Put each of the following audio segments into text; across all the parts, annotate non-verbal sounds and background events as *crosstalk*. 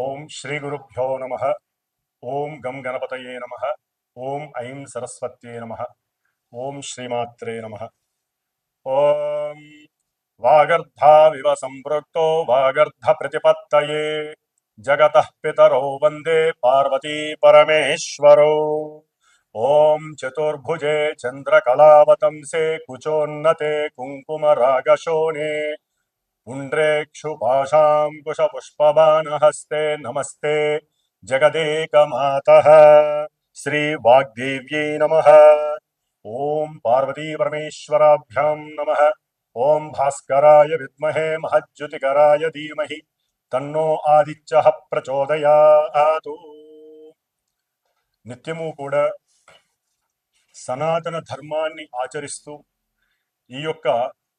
ఓం శ్రీ గురుభ్యో నమ ఓం గం గణపతయే నమ ఓం ఐం సరస్వత్యే నమ ఓం శ్రీమాత్రే నమ ఓం వాగర్ధావివ సంపృక్తో వాగర్ధ ప్రతిపత్తయే జగత పితరో వందే పార్వతీ పరమేశ్వరో ఓం చతుర్భుజే చంద్రకళావతంసే కుచోన్నతే కుంకుమరాగశోణే पुण्ड्रेक्षुपाशाङ्कुशपुष्पबाणहस्ते नमस्ते जगदेकमातः श्रीवाग्देव्यै नमः ॐ पार्वतीपरमेश्वराभ्यां नमः ॐ भास्कराय विद्महे महज्युतिकराय धीमहि తన్నో ఆదిత్య ప్రచోదయాతు నిత్యము కూడా సనాతన ధర్మాన్ని ఆచరిస్తూ ఈ యొక్క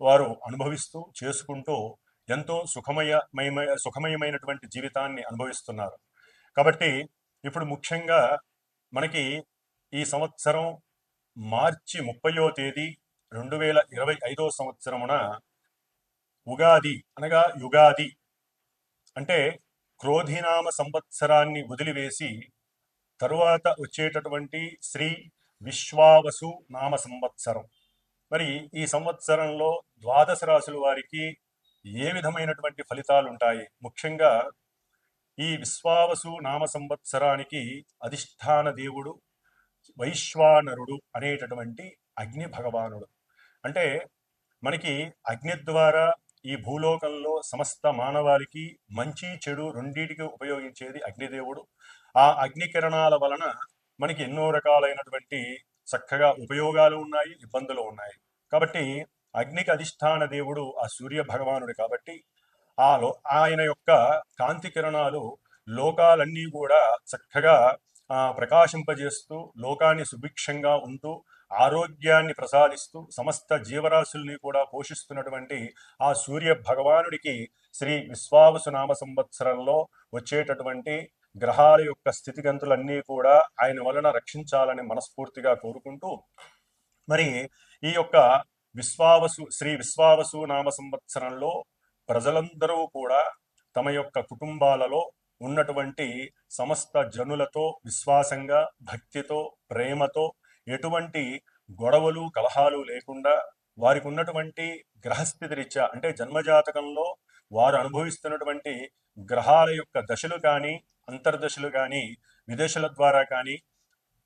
వారు అనుభవిస్తూ చేసుకుంటూ ఎంతో సుఖమయమయ సుఖమయమైనటువంటి జీవితాన్ని అనుభవిస్తున్నారు. కాబట్టి ఇప్పుడు ముఖ్యంగా మనకి ఈ సంవత్సరం మార్చి ముప్పయో తేదీ రెండు వేల ఇరవై ఐదో సంవత్సరమున ఉగాది అనగా యుగాది అంటే క్రోధినామ సంవత్సరాన్ని వదిలివేసి తరువాత వచ్చేటటువంటి శ్రీ విశ్వావసు నామ సంవత్సరం. మరి ఈ సంవత్సరంలో ద్వాదశ రాశుల వారికి ఏ విధమైనటువంటి ఫలితాలు ఉంటాయి ముఖ్యంగా ఈ విశ్వావసు నామ సంవత్సరానికి అధిష్టాన దేవుడు వైశ్వానరుడు అనేటటువంటి అగ్ని భగవానుడు. అంటే మనకి అగ్ని ద్వారా ఈ భూలోకంలో సమస్త మానవాళికి మంచి చెడు రెండింటికి ఉపయోగించేది అగ్నిదేవుడు. ఆ అగ్ని కిరణాల వలన మనకి ఎన్నో రకాలైనటువంటి చక్కగా ఉపయోగాలు ఉన్నాయి ఇబ్బందులు ఉన్నాయి. కాబట్టి అగ్నికి అధిష్టాన దేవుడు ఆ సూర్య భగవానుడు కాబట్టి ఆ లో ఆయన యొక్క కాంతి కిరణాలు లోకాలన్నీ కూడా చక్కగా ఆ, ప్రకాశింపజేస్తూ లోకాన్ని సుభిక్షంగా ఉంటూ ఆరోగ్యాన్ని ప్రసాదిస్తూ సమస్త జీవరాశుల్ని కూడా పోషిస్తున్నటువంటి ఆ సూర్య భగవానుడికి శ్రీ విశ్వావసు నామ సంవత్సరంలో వచ్చేటటువంటి గ్రహాల యొక్క స్థితిగంతులన్నీ కూడా ఆయన వలన రక్షించాలని మనస్ఫూర్తిగా కోరుకుంటూ మరి ఈ యొక్క విశ్వావసు శ్రీ విశ్వావసు నామ సంవత్సరంలో ప్రజలందరూ కూడా తమ యొక్క కుటుంబాలలో ఉన్నటువంటి సమస్త జనులతో విశ్వాసంగా భక్తితో ప్రేమతో ఎటువంటి గొడవలు కలహాలు లేకుండా వారికి ఉన్నటువంటి గ్రహస్థితి రీత్యా అంటే జన్మజాతకంలో వారు అనుభవిస్తున్నటువంటి గ్రహాల యొక్క దశలు కానీ అంతర్దశలు కానీ విదేశాల ద్వారా కానీ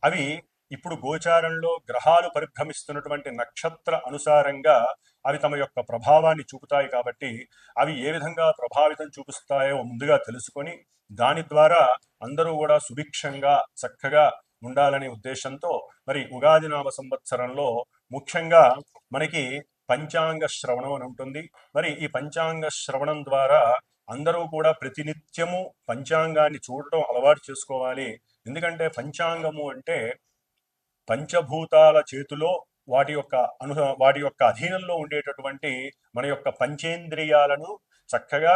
అవి ఇప్పుడు గోచారంలో గ్రహాలు పరిభ్రమిస్తున్నటువంటి నక్షత్ర అనుసారంగా అవి తమ యొక్క ప్రభావాన్ని చూపుతాయి కాబట్టి అవి ఏ విధంగా ప్రభావితం చూపిస్తాయో ముందుగా తెలుసుకొని దాని ద్వారా అందరూ కూడా సుభిక్షంగా చక్కగా ఉండాలనే ఉద్దేశంతో మరి ఉగాది నామ సంవత్సరంలో ముఖ్యంగా మనకి పంచాంగ శ్రవణం అని ఉంటుంది. మరి ఈ పంచాంగ శ్రవణం ద్వారా అందరూ కూడా ప్రతినిత్యము పంచాంగాన్ని చూడటం అలవాటు చేసుకోవాలి. ఎందుకంటే పంచాంగము అంటే పంచభూతాల చేతిలో వాటి యొక్క అను వాటి యొక్క అధీనంలో ఉండేటటువంటి మన యొక్క పంచేంద్రియాలను చక్కగా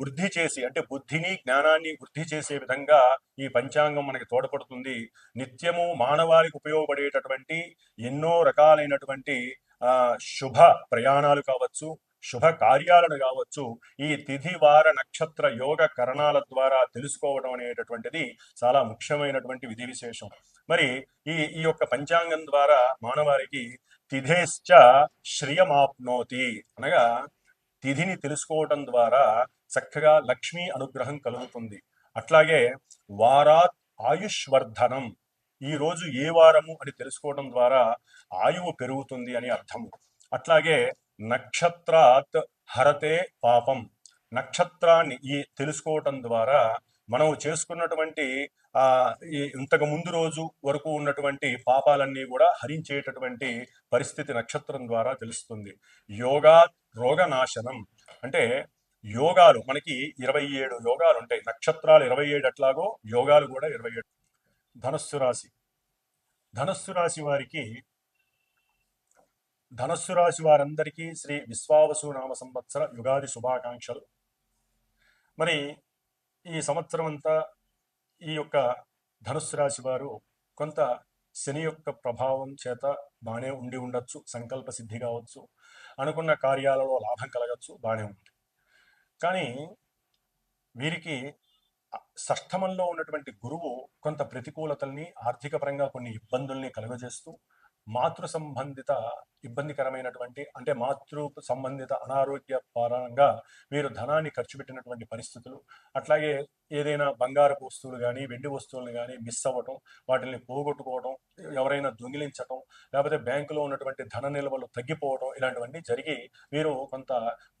వృద్ధి చేసి అంటే బుద్ధిని జ్ఞానాన్ని వృద్ధి చేసే విధంగా ఈ పంచాంగం మనకి తోడ్పడుతుంది. నిత్యము మానవాళికి ఉపయోగపడేటటువంటి ఎన్నో రకాలైనటువంటి ఆ శుభ ప్రయాణాలు కావచ్చు శుభ కార్యాలను కావచ్చు ఈ తిథి వార నక్షత్ర యోగ కరణాల ద్వారా తెలుసుకోవడం అనేటటువంటిది చాలా ముఖ్యమైనటువంటి విధి విశేషం. మరి ఈ ఈ యొక్క పంచాంగం ద్వారా మానవారికి తిథేశ్చ శ్రియమాప్నోతి అనగా తిథిని తెలుసుకోవటం ద్వారా చక్కగా లక్ష్మీ అనుగ్రహం కలుగుతుంది. అట్లాగే వారాత్ ఆయుష్వర్ధనం ఈ రోజు ఏ వారము అని తెలుసుకోవడం ద్వారా ఆయువు పెరుగుతుంది అని అర్థము. అట్లాగే నక్షత్రాత్ హరతే పాపం నక్షత్రాన్ని ఈ తెలుసుకోవటం ద్వారా మనం చేసుకున్నటువంటి ఆ ఇంతకు ముందు రోజు వరకు ఉన్నటువంటి పాపాలన్నీ కూడా హరించేటటువంటి పరిస్థితి నక్షత్రం ద్వారా తెలుస్తుంది. యోగా రోగనాశనం. అంటే యోగాలు మనకి ఇరవై ఏడు యోగాలు ఉంటాయి. నక్షత్రాలు ఇరవై ఏడు అట్లాగో యోగాలు కూడా ఇరవై ఏడు. ధనస్సు రాశి. ధనస్సు రాశి వారికి ధనస్సు రాశి వారందరికీ శ్రీ విశ్వావసు నామ సంవత్సర యుగాది శుభాకాంక్షలు. మరి ఈ సంవత్సరం అంతా ఈ యొక్క ధనుస్సు రాశి వారు కొంత శని యొక్క ప్రభావం చేత బాగానే ఉండి ఉండొచ్చు సంకల్ప సిద్ధి కావచ్చు అనుకున్న కార్యాలలో లాభం కలగచ్చు బాగానే ఉంది. కానీ వీరికి షష్టమంలో ఉన్నటువంటి గురువు కొంత ప్రతికూలతల్ని ఆర్థికపరంగా కొన్ని ఇబ్బందుల్ని కలుగజేస్తూ మాతృ సంబంధిత ఇబ్బందికరమైనటువంటి అంటే మాతృ సంబంధిత అనారోగ్య పరంగా మీరు ధనాన్ని ఖర్చు పెట్టినటువంటి పరిస్థితులు అట్లాగే ఏదైనా బంగారపు వస్తువులు కానీ వెండి వస్తువులను కానీ మిస్ అవ్వటం వాటిని పోగొట్టుకోవడం ఎవరైనా దొంగిలించటం లేకపోతే బ్యాంకులో ఉన్నటువంటి ధన నిల్వలు తగ్గిపోవడం ఇలాంటివన్నీ జరిగి వీరు కొంత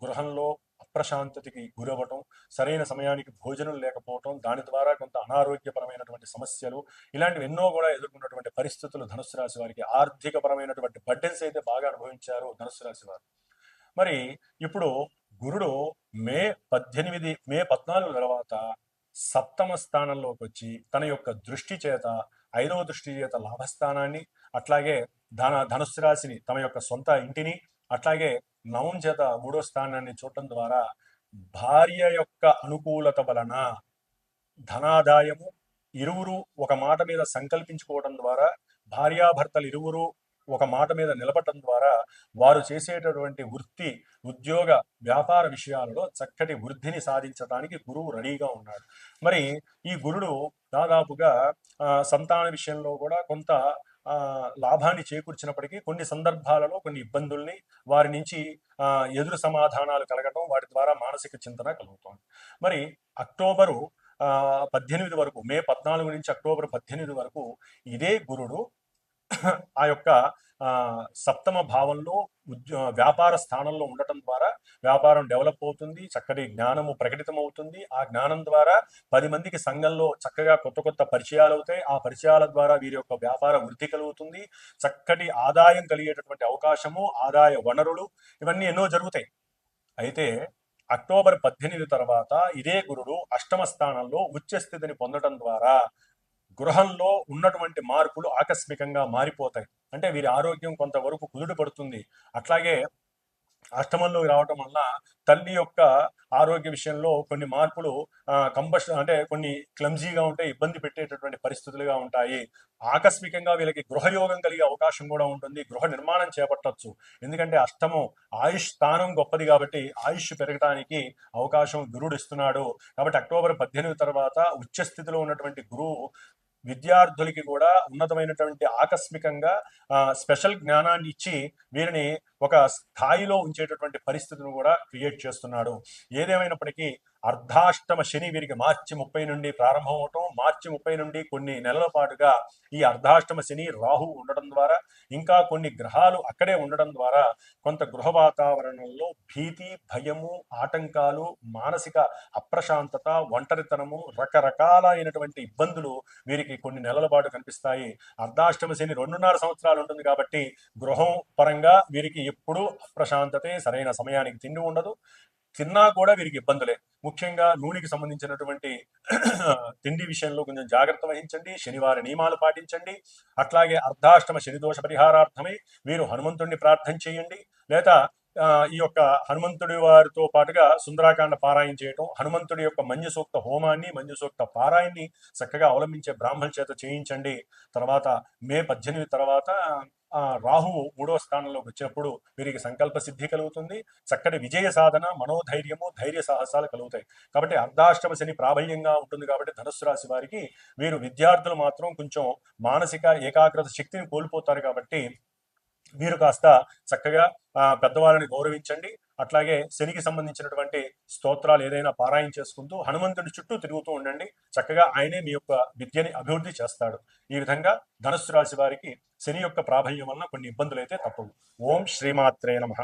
గృహంలో అప్రశాంతతకి గురవ్వటం సరైన సమయానికి భోజనం లేకపోవటం దాని ద్వారా కొంత అనారోగ్యపరమైనటువంటి సమస్యలు ఇలాంటివి ఎన్నో కూడా ఎదుర్కొన్నటువంటి పరిస్థితులు ధనుసు రాశి వారికి ఆర్థికపరమైనటువంటి బడ్డెన్స్ అయితే బాగా అనుభవించారు ధనుసు రాశి వారు. మరి ఇప్పుడు గురుడు మే పద్దెనిమిది మే పద్నాలుగు తర్వాత సప్తమ స్థానంలోకి వచ్చి తన యొక్క దృష్టి చేత ఐదవ దృష్టి చేత లాభస్థానాన్ని అట్లాగే ధన ధనుస్సు రాశిని తమ యొక్క సొంత ఇంటిని అట్లాగే నవం చేత మూడో స్థానాన్ని చూడటం ద్వారా భార్య యొక్క అనుకూలత వలన ధనాదాయము ఇరువురు ఒక మాట మీద సంకల్పించుకోవడం ద్వారా భార్యాభర్తలు ఇరువురు ఒక మాట మీద నిలబడటం ద్వారా వారు చేసేటటువంటి వృత్తి ఉద్యోగ వ్యాపార విషయాలలో చక్కటి వృద్ధిని సాధించడానికి గురువు రెడీగా ఉన్నాడు. మరి ఈ గురుడు దాదాపుగా సంతాన విషయంలో కూడా కొంత లాభాన్ని చేకూర్చినప్పటికీ కొన్ని సందర్భాలలో కొన్ని ఇబ్బందుల్ని వారి నుంచి ఎదురు సమాధానాలు కలగటం వాటి ద్వారా మానసిక చింతన కలుగుతోంది. మరి అక్టోబరు పద్దెనిమిది వరకు మే పద్నాలుగు నుంచి అక్టోబర్ పద్దెనిమిది వరకు ఇదే గురుడు ఆ యొక్క సప్తమ భావంలో ఉద్యో వ్యాపార స్థానంలో ఉండటం ద్వారా వ్యాపారం డెవలప్ అవుతుంది చక్కటి జ్ఞానము ప్రకటితమవుతుంది. ఆ జ్ఞానం ద్వారా పది మందికి సంఘంలో చక్కగా కొత్త కొత్త పరిచయాలు అవుతాయి. ఆ పరిచయాల ద్వారా వీరి యొక్క వ్యాపార వృద్ధి కలుగుతుంది. చక్కటి ఆదాయం కలిగేటటువంటి అవకాశము ఆదాయ వనరులు ఇవన్నీ ఎన్నో జరుగుతాయి. అయితే అక్టోబర్ పద్దెనిమిది తర్వాత ఇదే గురుడు అష్టమ స్థానంలో ఉచ్చస్థితిని పొందడం ద్వారా గృహంలో ఉన్నటువంటి మార్పులు ఆకస్మికంగా మారిపోతాయి. అంటే వీరి ఆరోగ్యం కొంతవరకు కుదుడు పడుతుంది. అట్లాగే అష్టమంలోకి రావటం వల్ల తల్లి యొక్క ఆరోగ్య విషయంలో కొన్ని మార్పులు కంబస్ అంటే కొన్ని క్లమ్జీగా ఉంటే ఇబ్బంది పెట్టేటటువంటి పరిస్థితులుగా ఉంటాయి. ఆకస్మికంగా వీళ్ళకి గృహయోగం కలిగే అవకాశం కూడా ఉంటుంది. గృహ నిర్మాణం చేపట్టచ్చు. ఎందుకంటే అష్టమం ఆయుష్ స్థానం గొప్పది కాబట్టి ఆయుష్ పెరగడానికి అవకాశం గురుడు ఇస్తున్నాడు. కాబట్టి అక్టోబర్ పద్దెనిమిది తర్వాత ఉచ్చ స్థితిలో ఉన్నటువంటి గురువు విద్యార్థులకి కూడా ఉన్నతమైనటువంటి ఆకస్మికంగా స్పెషల్ జ్ఞానాన్ని ఇచ్చి వీరిని ఒక స్థాయిలో ఉంచేటటువంటి పరిస్థితిని కూడా క్రియేట్ చేస్తున్నాడు. ఏదేమైనప్పటికీ అర్ధాష్టమ శని వీరికి మార్చి ముప్పై నుండి ప్రారంభం అవటం మార్చి ముప్పై నుండి కొన్ని నెలల పాటుగా ఈ అర్ధాష్టమ శని రాహు ఉండడం ద్వారా ఇంకా కొన్ని గ్రహాలు అక్కడే ఉండడం ద్వారా కొంత గృహ వాతావరణంలో భీతి భయము ఆటంకాలు మానసిక అప్రశాంతత ఒంటరితనము రకరకాలైనటువంటి ఇబ్బందులు వీరికి కొన్ని నెలల పాటు కనిపిస్తాయి. అర్ధాష్టమ శని రెండున్నర సంవత్సరాలు ఉంటుంది కాబట్టి గృహం పరంగా వీరికి ఎప్పుడు అప్రశాంతతే సరైన సమయానికి తిండి ఉండదు. తిన్నా కూడా వీరికి ఇబ్బందులే. ముఖ్యంగా నూనెకి సంబంధించినటువంటి *clears throat* తిండి విషయంలో కొంచెం జాగ్రత్త వహించండి. శనివారి నియమాలు పాటించండి. అట్లాగే అర్ధాష్టమ శనిదోష పరిహారార్థమై వీరు హనుమంతుణ్ణి ప్రార్థన చేయండి. లేదా ఈ యొక్క హనుమంతుడి వారితో పాటుగా సుందరాకాండ పారాయణ చేయటం హనుమంతుడి యొక్క మంజు సూక్త హోమాన్ని మంజు సూక్త పారాయణని చక్కగా అవలంబించే బ్రాహ్మణ చేత చేయించండి. తర్వాత మే పద్దెనిమిది తర్వాత రాహువు మూడవ స్థానంలోకి వచ్చినప్పుడు వీరికి సంకల్ప సిద్ధి కలుగుతుంది. చక్కటి విజయ సాధన మనోధైర్యము ధైర్య సాహసాలు కలుగుతాయి. కాబట్టి అర్ధాష్టమ శని ప్రాబల్యంగా ఉంటుంది కాబట్టి ధనుసు రాశి వారికి వీరు విద్యార్థులు మాత్రం కొంచెం మానసిక ఏకాగ్రత శక్తిని కోల్పోతారు కాబట్టి వీరు కాస్త చక్కగా పెద్దవాళ్ళని గౌరవించండి. అట్లాగే శనికి సంబంధించినటువంటి స్తోత్రాలు ఏదైనా పారాయణ చేసుకుంటూ హనుమంతుడి చుట్టూ తిరుగుతూ ఉండండి. చక్కగా ఆయనే మీ యొక్క విద్యని అభివృద్ధి చేస్తాడు. ఈ విధంగా ధనుస్సు రాశి వారికి శని యొక్క ప్రాబల్యం వలన కొన్ని ఇబ్బందులు అయితే తప్పవు. ఓం శ్రీమాత్రే నమ.